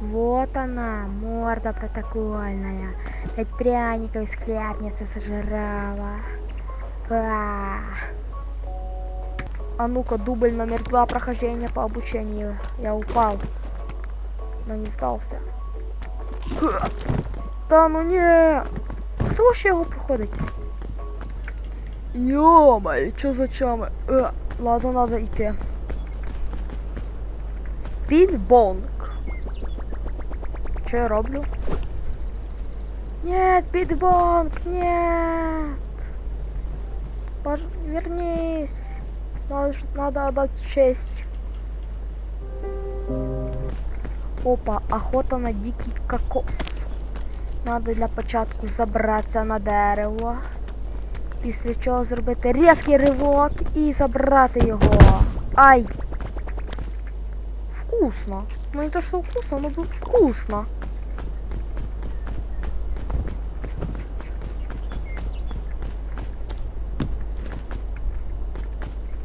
Вот она, морда протокольная. Ведь пряников из хлябницы сожрала. А, а ну-ка, дубль номер два прохождения по обучению. Я упал, но не сдался. Та ну не! Хто ще його проходить? Йомай, що за чами? Е, ладно, надо йти. Підбонг. Що я роблю? Нет, Питбонг, нет. Пож... Вернись. Ж- надо отдать честь. Опа, охота на дикий кокос. Надо для початку забратися на дерево. Після чого зробити різкий ривок і забрати його. Ай! Вкусно. Ну не то, що вкусно, но тут вкусно.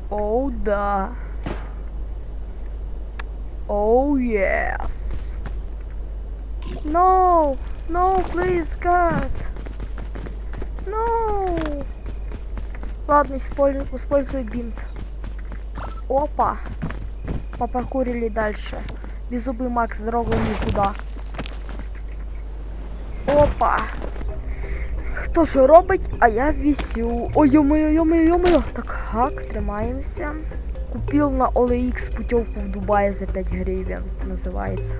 Оу, да. Оу, yes. No, no, please, God. No. Ладно, использую, использую бинт. Опа. Попаркурили дальше. Беззубый Макс, дорогу никуда. Опа. Хто що робить, а я вісю. Ой, йо-моє, йо-моє, йо-моє. Так, хак, тримаємося. Купив на OLX путевку в Дубае за 5 гривен, називається.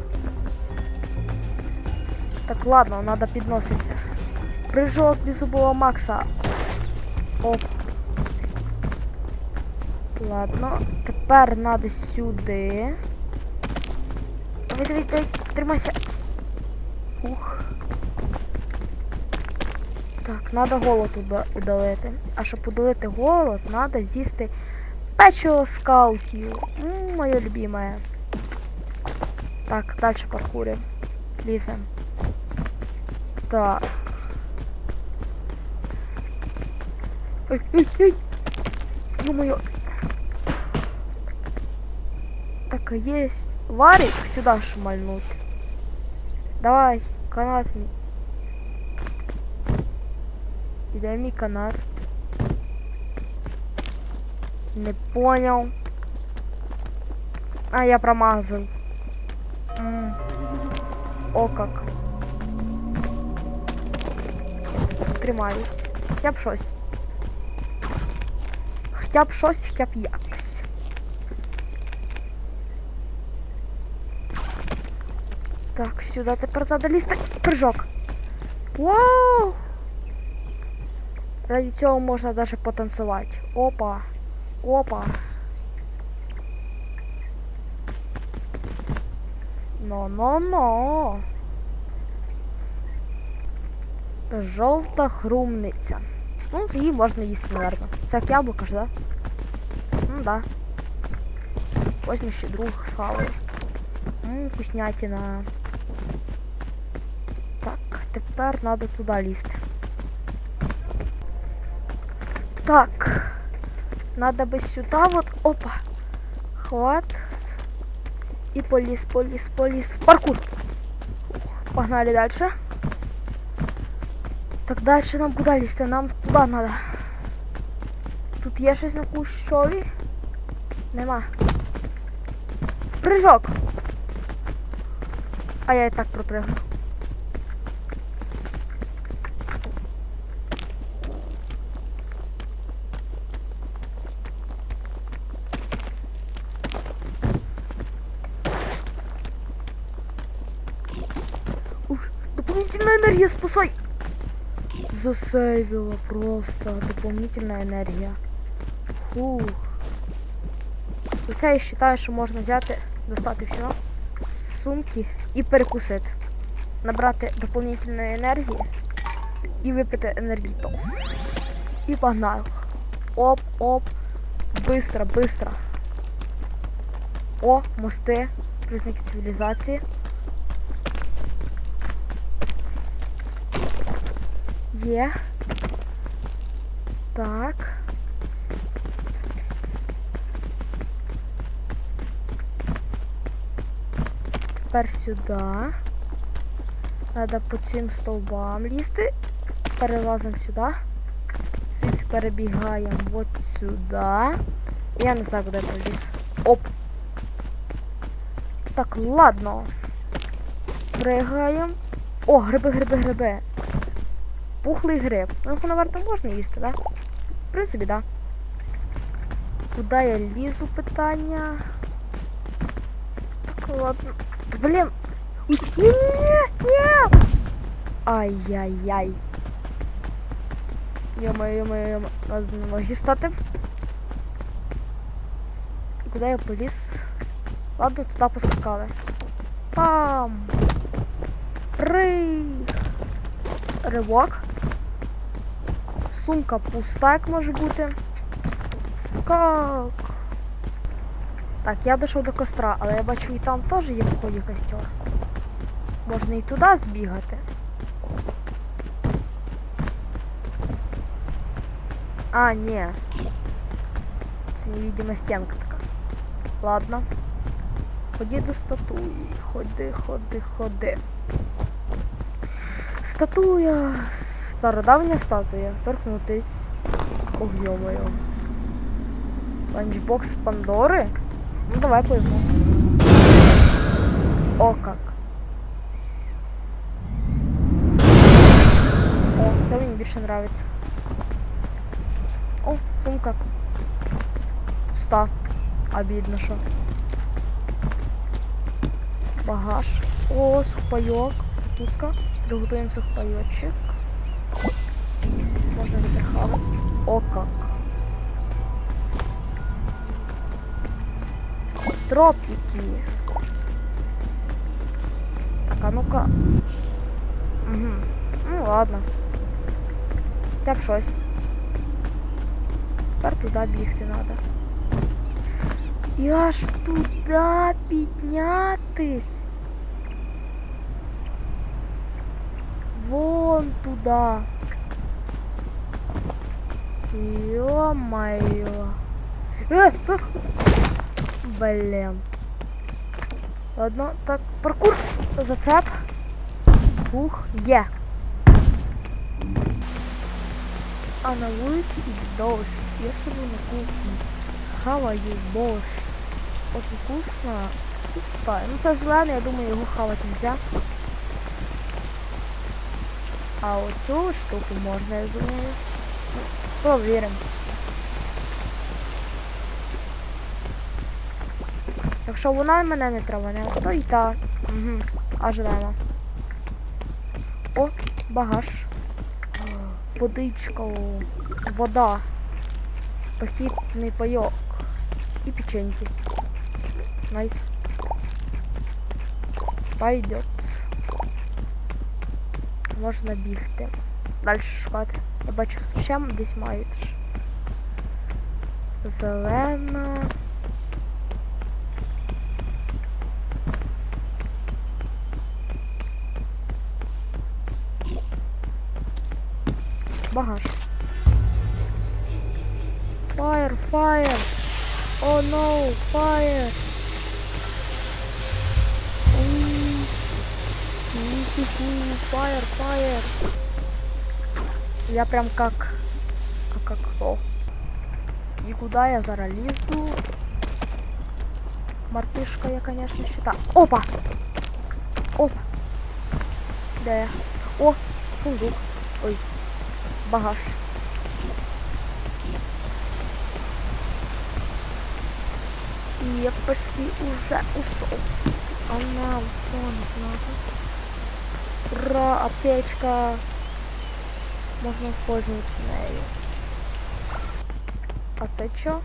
Так, ладно, надо підноситися. Прыжок беззубого Макса. Оп. Ладно, тепер надо сюди. Давай, давай, давай, тримайся. Ух. Так, надо голод удалити. А щоб удалити голод, надо з'їсти печиво скаутів. М, моє любимое. Так, далі паркурим. Лізем. Так. Ой, ой, ой. Ё-моё. Так, а есть варик сюда шмальнуть. Давай, канат мій. Іде мій канат. Не понял. А, я промазал. М. О как. Тримаюсь. Хоча б щось. Хоча б щось, хоча б якось. Так, сюди тепер треба лізти. Прыжок. Вау! Ради цього можна даже потанцювати. Опа. Опа. Но-но-но. Жовта хрумниця. Ну, її можна їсти, наверное. Це як яблуко ж, да? Ну да. Возьму ще друг схаваю. Ммм, вкуснятина. Так, тепер треба туди лізти. Так. Надо бы сюда вот. Опа. Хват. И полис, полис, полис. Паркур. Погнали дальше. Так, дальше нам куда лізти? Нам туда надо. Тут є щось на кущові? Нема. Прыжок. А я і так пропрыгну. дополнительная энергия, спасай! Засейвила просто. Дополнительная энергия. Фух. Усе я вважаю, що можна взяти, достати все з сумки і перекусити. Набрати дополнительної енергії і випити енергітос. І погнали. Оп, оп. Быстро, быстро. О, мости. Признаки цивілізації. Є. Так. Тепер сюди. Треба по цим стовбам лізти. Перелазимо сюди. Звідси перебігаємо от сюди. Я не знаю, куди поліз. Оп. Так, ладно. Пригаємо. О, гриби, гриби, гриби. Пухлий гриб. Ну, його, наверно, можна їсти? Да? В принципі, так. Да. Куди я лізу питання? Так, ладно. Блін. Ні, ні. Ай-яй-яй. Йо-моє, йо-моє. Надо на ноги стати. І куди я поліз? Ладно, туди поскакали. Пам! Рих! Ривок. Сумка пуста, як може бути. Скак. Так, я дійшов до костра, але я бачу і там теж є в костер. Можна і туди збігати. А, ні. Це невидима стінка така. Ладно. Ході до статуї. Ходи, ходи, ходи. Статуя. Стародавня статуя. Торкнутись. Ох, йомою. Ланчбокс Пандори? Ну давай пойму. О, как. О, це мені більше нравится. О, сумка. Пуста. Обидно, що. Багаж. О, сухпайок. Пуска. Приготуємо сухпайочек. Можна віддихати. О, как. Тропики. Так, а ну-ка. Угу. Ну ладно. Це б щось. Тепер туди бігти треба. І аж туди піднятись. Вон туди. Ё-моё. Э, э. Блин. Ладно, так, паркур, зацеп. Ух, є. А на вулиці і дощ. Я сижу на кухні. Хаваю борщ. От вкусно. Вкусно. Ну це зелений, я думаю, його хавати нельзя. А оцю штуку можна, я думаю. Провіримо. Якщо вона мене не траване, то і так. Угу. Ожидаємо. О, багаж. Водичка. Вода. Похідний пайок. І печеньки. Найс. Пойдет. Можна бігти. Далі шукати. Я бачу, ще десь мають. Зелена. Багаж. Fire, fire. Oh no, fire. Fire, fire. Я прям как... А как кто? И куда я зараз лізу? Мартышка я, конечно, считаю. Опа! Опа! Де я? О! Сундук. Ой. Багаж. И я почти уже ушел. А нам помощь надо. Ура, аптечка. Можно пользоваться нею. А це що?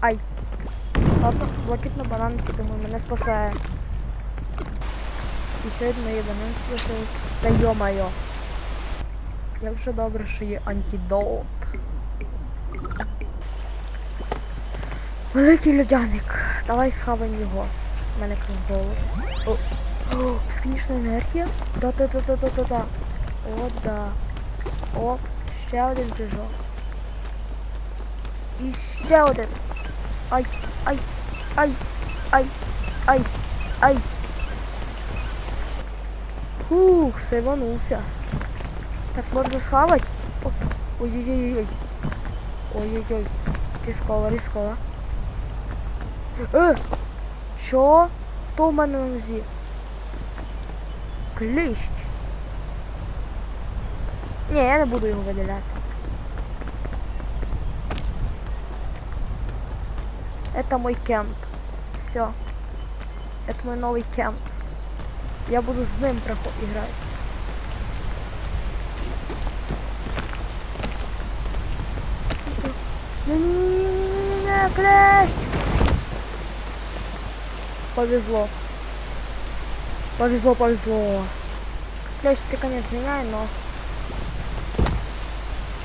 Ай. Ладно, блакитна бананці, думаю, мене спасає. І ще одна є бананці, Та йо-моє. Як вже добре, що є антидот. Великий людяник. Давай схаваємо його. У мене крім голову. О, безконечна енергія. Да-да-да-да-да-да. О, да. О, ще один прыжок. І ще один. Ай, ай, ай, ай, ай, ай. Ух, сейванувся. Так, можна схавати? Оп. Ой-ой-ой. Ой-ой-ой. Різково, різково. Е! Що? Хто в мене на нозі? Кліщ. Ні, я не буду його виділяти. Это мой кемп. Все. Это мой новый кемп. Я буду з ним играть. Не-не-не-не-не, клещ! Повезло. Повезло, повезло. Клещ, ты, конечно, меняй, но...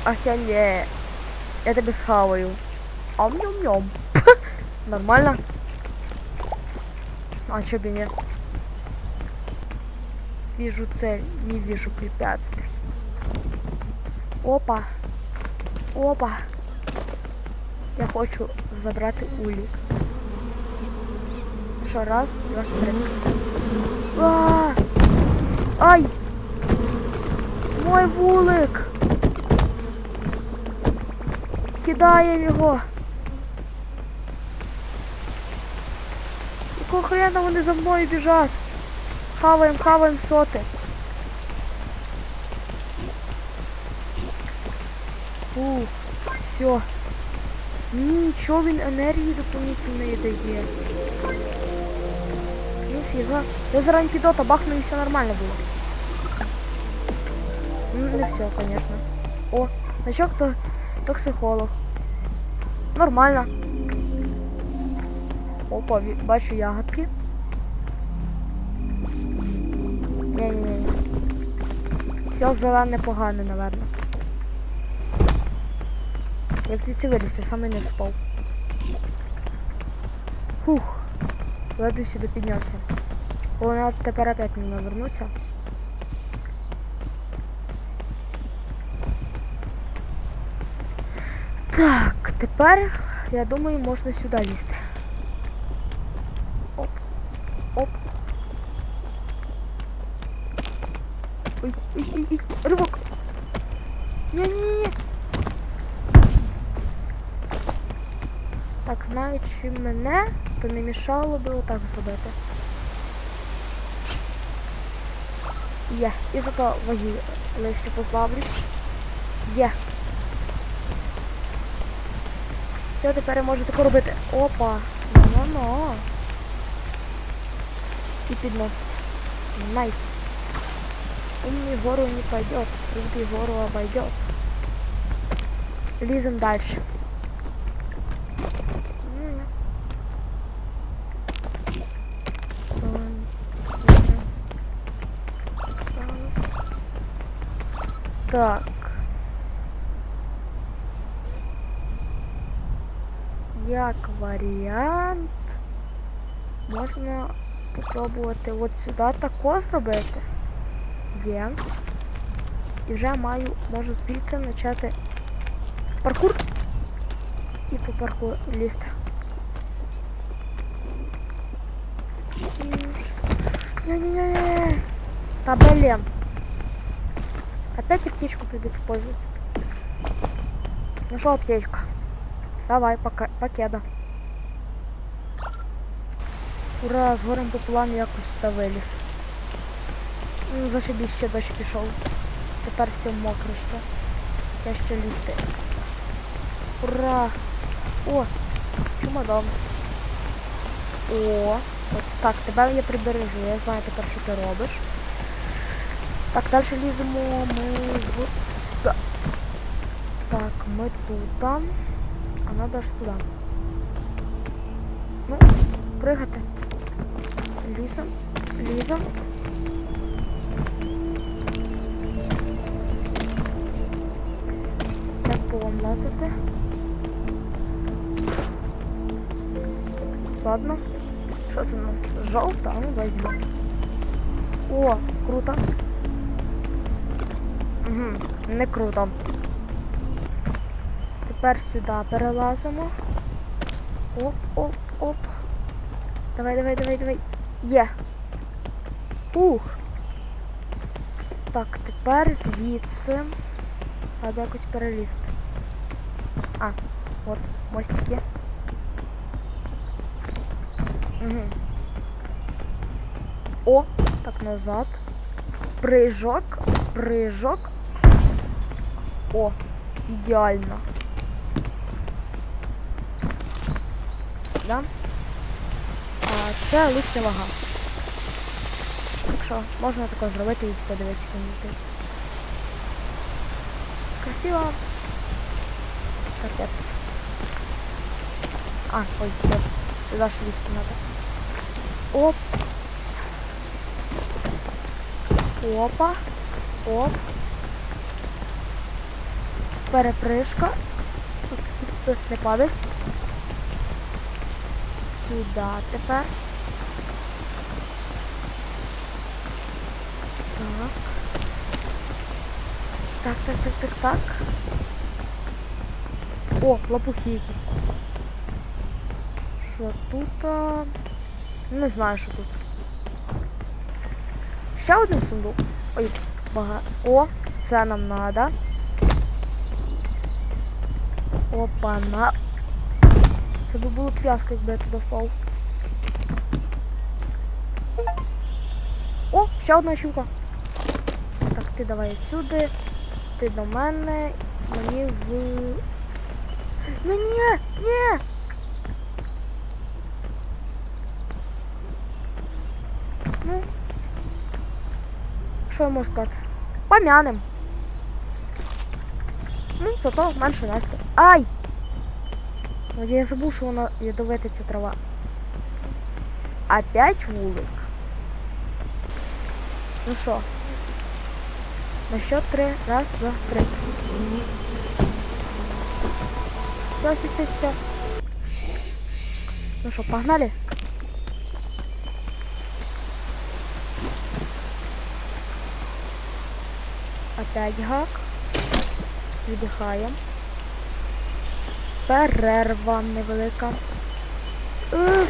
Охене. Я тебе схаваю. Ам-ням-ням. Нормально? А чё бы нет? Вижу цель, не вижу препятствий. Опа. Опа. Я хочу забрати улік. Що, раз, два, три. А! Ай! Мой вулик! Кидаємо його! Якого хрена вони за мною біжать? Хаваємо, хаваємо соти. Ух, все. Нічого він енергії дополнительної дає. Ніфіга. Я зараз антидота бахну і все нормально було. Ну, не все, конечно. О, значок то токсихолог. Нормально. Опа, бачу ягодки. Ні-ні-ні. Все зелене погане, наверное. Як звідси вилізти, саме не спав. Фух. Ледве сюди піднявся. Головне тепер опять не навернуться. Так, тепер, я думаю, можна сюди лізти. Оп. Оп. Ой, ой, ой, ой, рибок. Ні-ні-ні. Так, знаючи мене, то не мішало би отак зробити. Є. І зато ваги лишні позбавлюсь. Є. Все, тепер я можу таке робити. Опа. Ну-ну-ну. І підносить. Найс. Умный гору не пойдет, крутый гору обойдет. Лизем дальше. Так. Як варіант можна попробувати от сюди тако зробити. Є. І вже маю, можу звідси почати паркур і по паркуру лізти. Не-не-не. Та блин. Опять аптечку придется пользоваться. Ну что, аптечка? Давай, пока, покеда. Ура, з горем пополам якось сюди виліз. Ну, зашибісь, ще дощ пішов. Тепер все мокре ще. Я ще лізти. Ура! О! Чемодан. О! От так, тебе я прибережу. Я знаю тепер, що ти робиш. Так, далі ліземо ми сюди. Так, ми тут. А надо аж туди. Ну, пригати. Лізем, лізем. Як по лазити? Ладно. Що це у нас? Жовта? Ну візьмемо. О, круто. Угу, не круто. Тепер сюди перелазимо. Оп, оп, оп. Давай, давай, давай, давай. Є. Ух. Так, тепер звідси. Треба якось перелізти. А, от, мостики. Угу. О, так назад. Прыжок, прыжок. О, ідеально. Да? А це лишня вага. Так що можна таке зробити і подивитися комусь. Красиво. Капець. А, ой. Сюда ж лізти надо. Оп. Опа. Оп. Перепришка. Тут, не падай. Сюда тепер. Так. Так, так, так, так, так. О, лопухи якісь. Що тут? а? Не знаю, що тут. Ще один сундук. Ой, бага. О, це нам надо. Опа, на. Це би було фіаско, якби я туди впав. О, ще одна щука. Так, ти давай сюди. Ти до мене. Мені в. Ні, ні, ні. Ну. Що я можу сказати? Помянем. Ну, зато менше нести. Ай! От я забув, що вона ядовита ця трава. Опять вулик. Ну що? На счет три. Раз, два, три. Все, все, все, все. Ну что, погнали? Опять гак. Віддихаємо. Перерва невелика. Ух.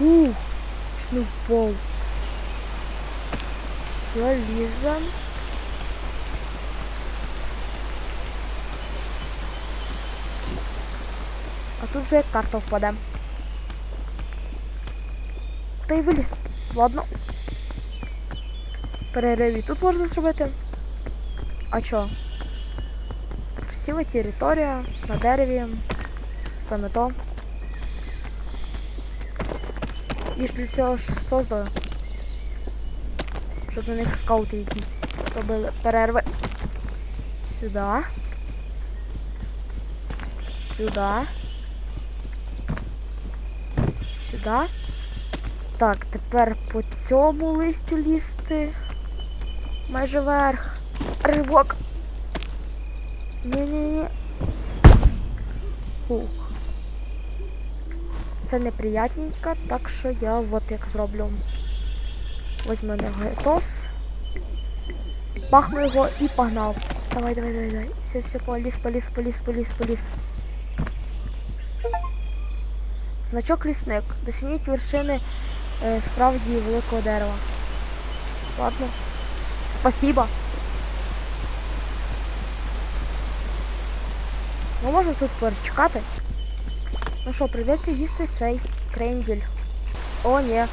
Ух. Все, лізем. А тут же як карта впаде. Та й виліз. Ладно. Перерив і тут можна зробити. А чо? Красива територія на дереві. Саме то. І ж для цього ж создали. Щоб на них скаути якісь робили перерви. Сюди. Сюди. Сюди. Так, тепер по цьому листю лізти. Майже верх. Ривок. Ні-ні-ні. Це неприятненько, так що я от як зроблю. Возьму енергетос. Бахну його і погнав. Давай, давай, давай, давай. Все, все, поліз, поліз, поліз, поліз, поліз. Значок лісник. Досягніть вершини е, справді великого дерева. Ладно. Спасибо. Ми можемо тут перечекати. Ну що, прийдеться їсти цей крендель. О, ні.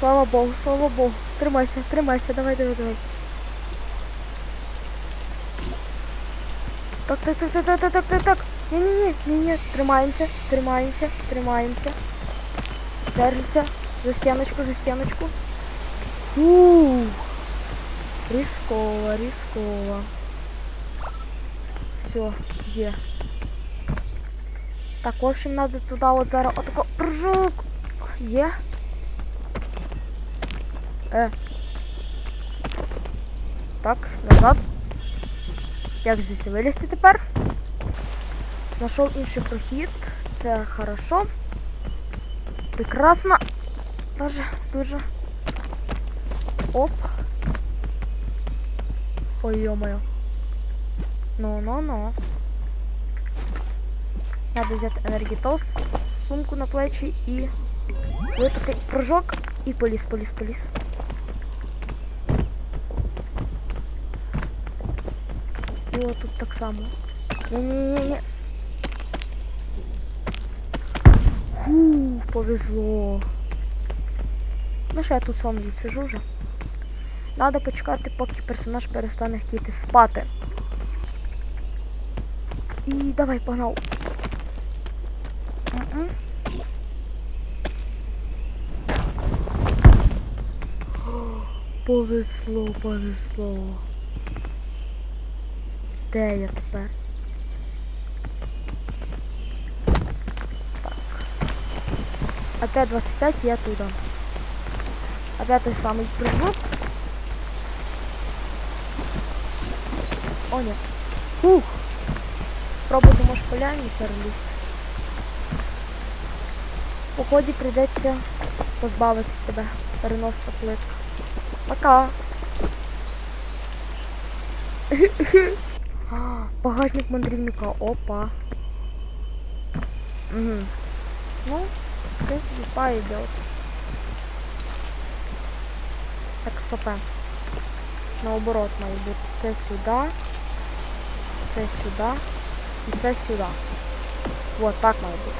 Слава Богу, слава Богу. Тримайся, тримайся, давай, давай, давай. Так, так, так, так, так, так, так, так. Ні-ні-ні, ні-ні. Тримаємося, тримаємося, тримаємося. Держимося. За стіночку, за стіночку. Ух. Рисково, рисково Все, є. Так, в общем, надо туда вот зараз отако прыжок. Є. Е. Так, назад. Як звідси вилізти тепер? Знайшов інший прохід. Це хорошо. Прекрасно. Дуже, дуже. Оп. Ой, ё-моё. Ну-ну-ну. Надо взяти енергітос, сумку на плечі і випити прыжок. І поліз, поліз, поліз. І отут так само. Ні-ні-ні-ні. Повезло. Ну що я тут сон відсижу вже. Надо почекати, поки персонаж перестане хотіти спати. І давай, погнав. М-м. Повезло, повезло. Де я тепер? Так. Опять 25 я туда. Опять той самый прыжок. О, нет. Ух! Пробуйте, може, поляні перелізти. У ході прийдеться позбавитись тебе. Переносна плитка. Пока. А, Багатник мандрівника. Опа. Угу. Ну, в принципе, пойдет. Так, стопе. Наоборот має. Це сюди. Це сюди. І це сюди. Вот, так має бути.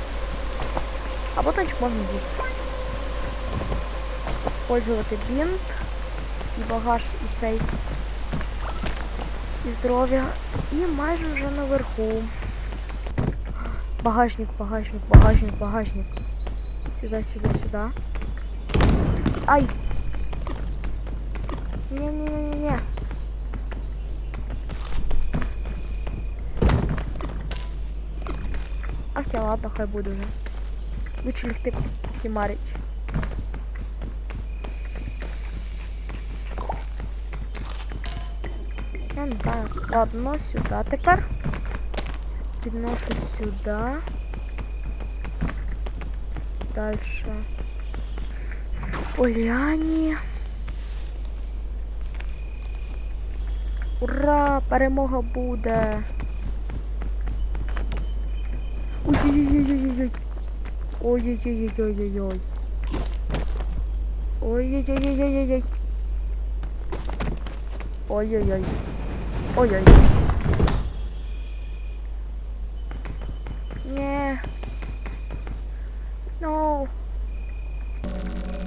А батончик можна з'їсти. Использувати бінт. І багаж, і цей. І здоров'я. І майже вже наверху. Багажник, багажник, багажник, багажник. Сюда, сюда, сюда. Ай! Не-не-не-не. А хотя ладно, хай буде вже. Лучше легти покімарить. Я не знаю. Ладно, сюди тепер. Підношу сюди. Дальше. Поляні. Ура! Перемога буде! Ой-ой-ой-ой-ой-ой! Ой-ой-ой-ой-ой-ой! Ой-ой-ой-ой-ой-ой! Ой-ой-ой! Ой-ой! Не. No.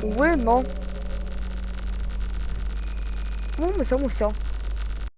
Увы, но. Ну, на цьому все.